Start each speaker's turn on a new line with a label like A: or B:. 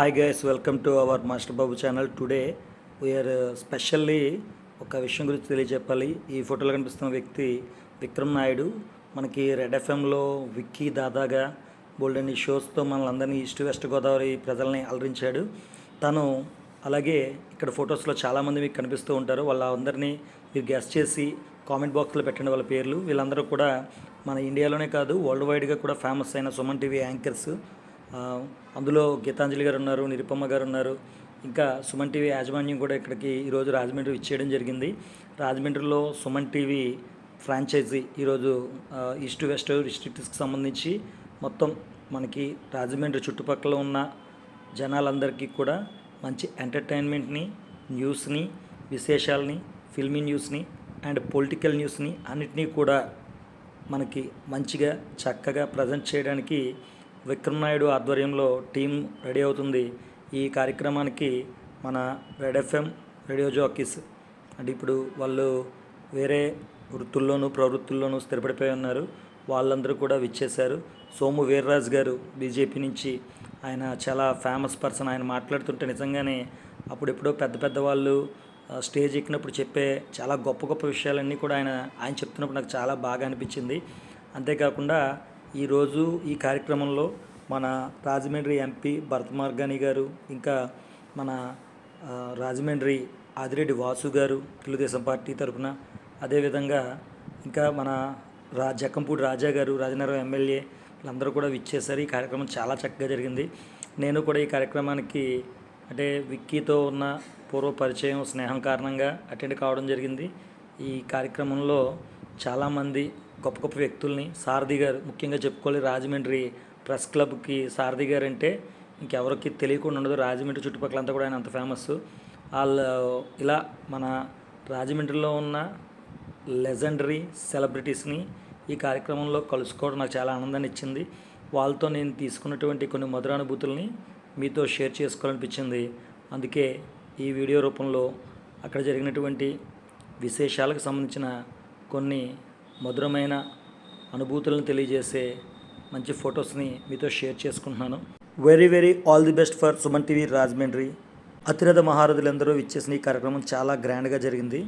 A: Hi guys welcome to our master Babu channel today we are specially ఒక విషయం గురించి తెలియజెప్పాలి. ఈ ఫోటోలో కనిపిస్తున్న వ్యక్తి విక్రమ్ నాయుడు. మనకి రెడ్ ఎఫ్ఎంలో విక్కీ దాదాగా బోల్డెన్ షోస్తో మనల్ని ఈస్ట్ వెస్ట్ గోదావరి ప్రజల్ని అలరించాడు. తను అలాగే ఇక్కడ ఫొటోస్లో చాలామంది మీకు కనిపిస్తూ ఉంటారు. వాళ్ళందరినీ మీరు గెస్ట్ చేసి కామెంట్ బాక్స్లో పెట్టండి వాళ్ళ పేర్లు. వీళ్ళందరూ కూడా మన ఇండియాలోనే కాదు వరల్డ్ వైడ్గా కూడా ఫేమస్ అయిన సుమన్ టీవీ యాంకర్స్ అందులో గీతాంజలి గారు ఉన్నారు నిరుపమ్మ గారు ఉన్నారు. ఇంకా సుమన్ టీవీ యాజమాన్యం కూడా ఇక్కడికి ఈరోజు రాజమండ్రి ఇచ్చేయడం జరిగింది. రాజమండ్రిలో సుమన్ టీవీ ఫ్రాంచైజీ ఈరోజు ఈస్ట్ వెస్ట్ డిస్ట్రిక్ట్స్కి సంబంధించి మొత్తం మనకి రాజమండ్రి చుట్టుపక్కల ఉన్న జనాలందరికీ కూడా మంచి ఎంటర్టైన్మెంట్ని న్యూస్ని విశేషాలని ఫిల్మీ న్యూస్ని అండ్ పొలిటికల్ న్యూస్ని అన్నిటినీ కూడా మనకి మంచిగా చక్కగా ప్రజెంట్ చేయడానికి విక్రమ్ నాయుడు ఆధ్వర్యంలో టీం రెడీ అవుతుంది. ఈ కార్యక్రమానికి మన రెడ్ ఎఫ్ఎం రేడియో జాకీస్ అంటే ఇప్పుడు వాళ్ళు వేరే వృత్తుల్లోనూ ప్రవృత్తుల్లోనూ స్థిరపడిపోయి ఉన్నారు. వాళ్ళందరూ కూడా విచ్చేశారు. సోము వీర్రాజు గారు బీజేపీ నుంచి ఆయన చాలా ఫేమస్ పర్సన్ ఆయన మాట్లాడుతుంటే నిజంగానే అప్పుడెప్పుడో పెద్ద పెద్ద వాళ్ళు స్టేజ్ ఎక్కినప్పుడు చెప్పే చాలా గొప్ప గొప్ప విషయాలన్నీ కూడా ఆయన ఆయన చెప్తున్నప్పుడు నాకు చాలా బాగా అనిపించింది. అంతేకాకుండా ఈరోజు ఈ కార్యక్రమంలో మన రాజమండ్రి ఎంపీ భరతమార్గాని గారు ఇంకా మన రాజమండ్రి ఆదిరెడ్డి వాసు గారు తెలుగుదేశం పార్టీ తరఫున అదేవిధంగా ఇంకా మన రా జక్కంపూడి రాజా గారు రాజనగరం ఎమ్మెల్యే వీళ్ళందరూ కూడా విచ్చేశారు. ఈ కార్యక్రమం చాలా చక్కగా జరిగింది. నేను కూడా ఈ కార్యక్రమానికి అంటే విక్కీతో ఉన్న పూర్వ పరిచయం స్నేహం కారణంగా అటెండ్ కావడం జరిగింది. ఈ కార్యక్రమంలో చాలామంది గొప్ప గొప్ప వ్యక్తుల్ని. సారథి గారు ముఖ్యంగా చెప్పుకోవాలి రాజమండ్రి ప్రెస్ క్లబ్కి. సారథి గారు అంటే ఇంకెవరికి తెలియకుండా ఉండదు. రాజమండ్రి చుట్టుపక్కల అంతా కూడా ఆయన అంత ఫేమస్ వాళ్ళు ఇలా మన రాజమండ్రిలో ఉన్న లెజెండరీ సెలబ్రిటీస్ని ఈ కార్యక్రమంలో కలుసుకోవడం నాకు చాలా ఆనందాన్ని ఇచ్చింది. వాళ్ళతో నేను తీసుకున్నటువంటి కొన్ని మధురానుభూతుల్ని మీతో షేర్ చేసుకోవాలనిపించింది. అందుకే ఈ వీడియో రూపంలో అక్కడ జరిగినటువంటి విశేషాలకు సంబంధించిన కొన్ని మధురమైన అనుభూతులను తెలియజేసే మంచి ఫొటోస్ని మీతో షేర్ చేసుకుంటున్నాను. Very very all the best for Suman TV Rajahmundry. అతిరథ మహారథులందరూ ఇచ్చేసిన ఈ కార్యక్రమం చాలా గ్రాండ్గా జరిగింది.